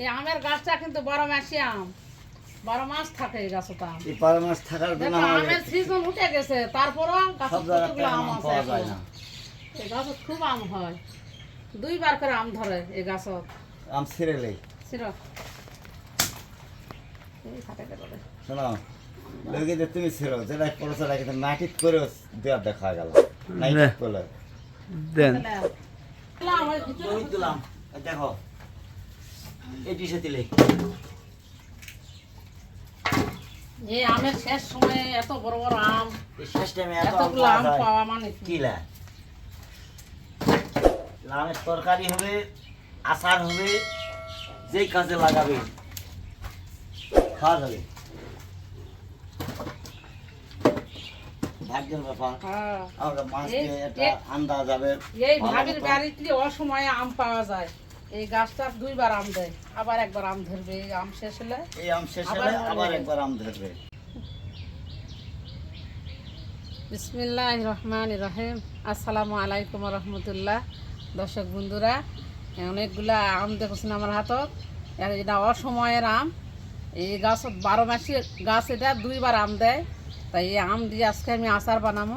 এই আমের গাছটা কিন্তু বড় মাসি আম। বারো মাস থাকে এই গাছটা। এই বারো মাস থাকার জন্য আমের সিজন উঠে গেছে তারপরও গাছে কতগুলো আম আছে এখনও। না। এই গাছত খুব আম হয়। দুইবার করে আম ধরে এই গাছত আম খাটে শোনো লোকে যে তুমি ছিল যেটা করেছ সেটা কিন্তু নাটিত করে দেওয়ার দেখা গেল। নাইট করে দেন। দিলাম। দেখো এই ডিশে দিলে এই আমের শেষ সময়ে এত বড় বড় আম শেষ টাইমে এত আম এতগুলো পাওয়া আম পাওয়া মানে কি? তরকারি হবে আচার হবে যেই কাজে লাগাবে খাওয়া যাবে। ভাগ্যের ব্যাপার। হ্যাঁ। আমরা মাছ দিয়ে একটা যাবে এই মতো। বাড়িতে অসময়ে আম পাওয়া যায়। এই গাছটা দুইবার আম দেয় আবার একবার আম ধরবে এই আম শেষ হলে এই আম শেষ হলে আবার একবার আম ধরবে। বিসমিল্লাহ রহমান রহিম। আসসালামু আলাইকুম রহমতুল্লাহ। দর্শক বন্ধুরা অনেকগুলা আম দেখছেন আমার হাতত এটা অসময়ের আম। এই গাছ বারো মাসি গাছ এটা দুইবার আম দেয়। তাই এই আম দিয়ে আজকে আমি আচার বানাবো।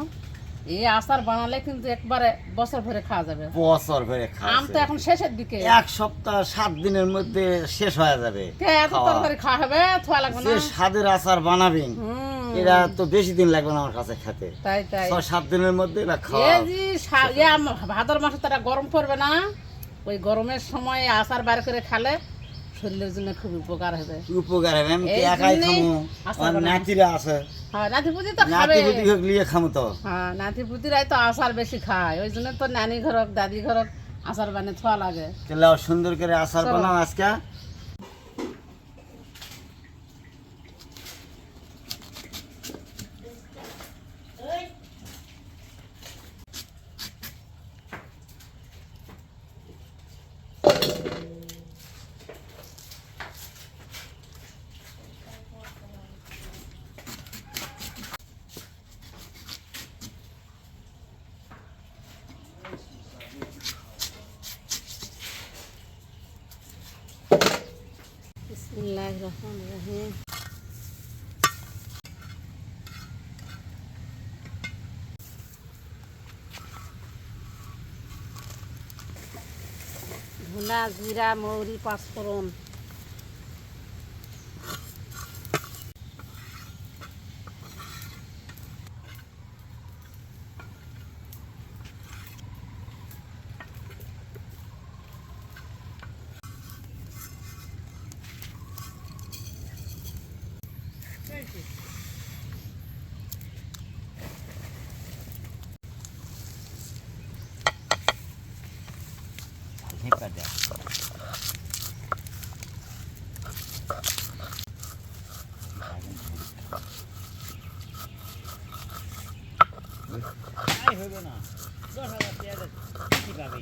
এই আচার বানালে কিন্তু একবারে বছর ভরে খাওয়া যাবে। বছর আম তো এখন শেষের দিকে। এক সপ্তাহ সাত দিনের মধ্যে শেষ হয়ে যাবে কে এত খাওয়া। তরকারি খাওয়া হবে? থোয়া লাগবে না। স্বাদের আচার বানাবেন এরা তো বেশি দিন লাগবে না আমার কাছে খেতে। তাই তাই। ছয় সাত দিনের মধ্যে এরা খাওয়া এই যে ভাদর মাসে তারা গরম পড়বে না। ওই গরমের সময় আচার বার করে খালে শরীরের জন্য খুব উপকার হবে। উপকার হবে। আমি কি একাই খামু? আমার নাতিরা আছে। হ্যাঁ নাতি পুতি তো খাবে। নাতি বুদ্ধি লিয়ে খামো তো। হ্যাঁ নাতি পুতিরাই তো আচার বেশি খায়। ওই জন্য তো নানি ঘরক দাদি ঘরক আচার বানিয়ে থোয়া লাগে। তাহলে সুন্দর করে আচার বানাও আজকে বিসমিল্লাহ রহমান রহিম ধুনা জিরা মৌরি পাঁচফোড়ন। ให้ประดับないほどな。どうさってやる。いいかべ。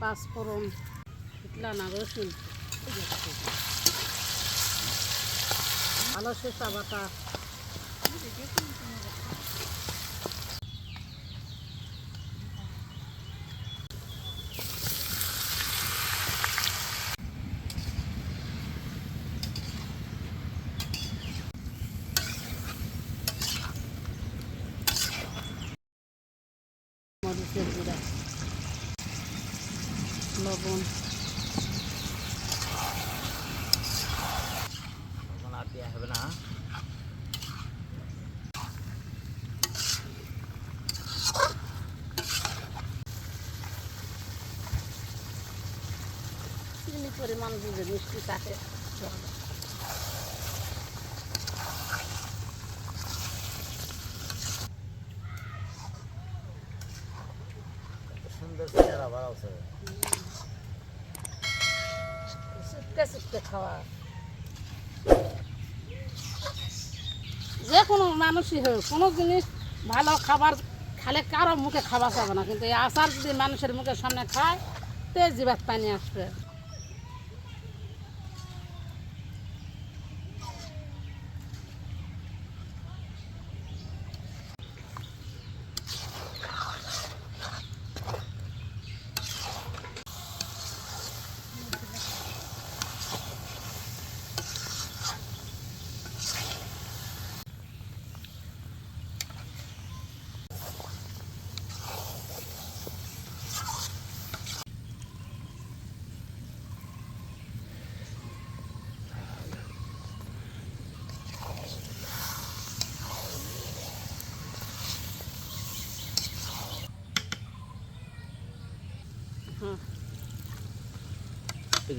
পাঁচফোড়ন ফুটলা না রসুন। ভালো শসা বাটা মরিচের গুঁড়া। লবণ। দুধে মিষ্টি থাকে যে কোনো মানুষই হোক, কোনো জিনিস ভালো খাবার খালে কারও মুখে খাবার যাবে না, কিন্তু এই আচার যদি মানুষের মুখের সামনে খায়, তে জীবাত পানি আসবে।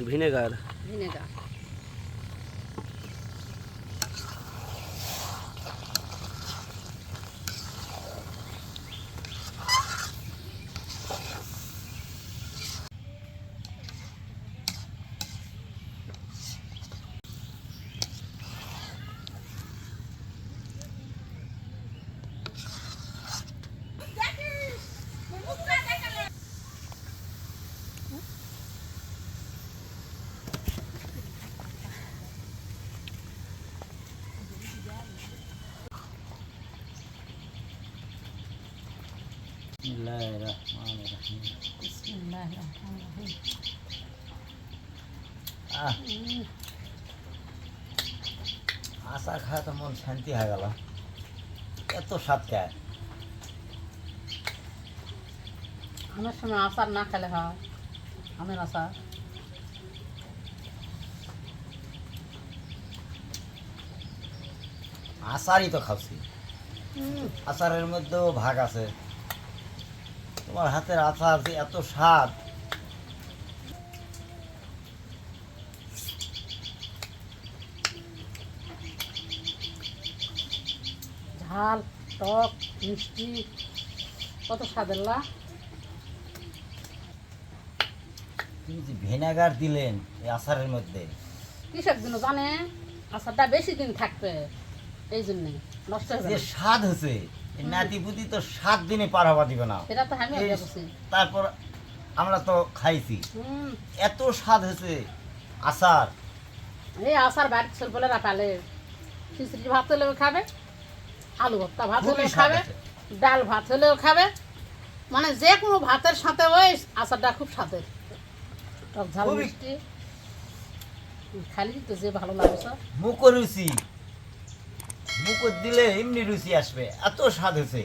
ভিনেগার ভিনেগার আচার খায় তো মন শান্তি হয়ে গেল এত স্বাদ খায় আমের সময় আচার না খেলে হয় আমের আচার আচারই তো খাচ্ছি আচারের মধ্যেও ভাগ আছে তোমার হাতের আচার যে এত স্বাদ। ঝাল টক মিষ্টি কত স্বাদের তুমি যে ভিনেগার দিলেন এই আচারের মধ্যে। কিসের জন্য জানে আচারটা বেশি দিন থাকবে এই জন্যে নষ্ট হবে যে স্বাদ হয়েছে। এই নাতি পুতি তো সাত দিনে পার হওয়া দিবে না। সেটা তো আমি তারপর আমরা তো খাইছি। হুম। এত স্বাদ হয়েছে আচার। এই আচার বাড়ির ছেলেপেলেরা পালে খিচড়ি ভাত হলেও খাবে আলু ভর্তা ভাত হলেও খাবে ডাল ভাত হলেও খাবে। মানে যে কোনো ভাতের সাথে ওই আচারটা খুব স্বাদের। টক ঝাল মিষ্টি। খালি তো যে ভালো লাগে স্যার মুখো দিলে এমনি রুচি আসবে এত স্বাদ হয়েছে।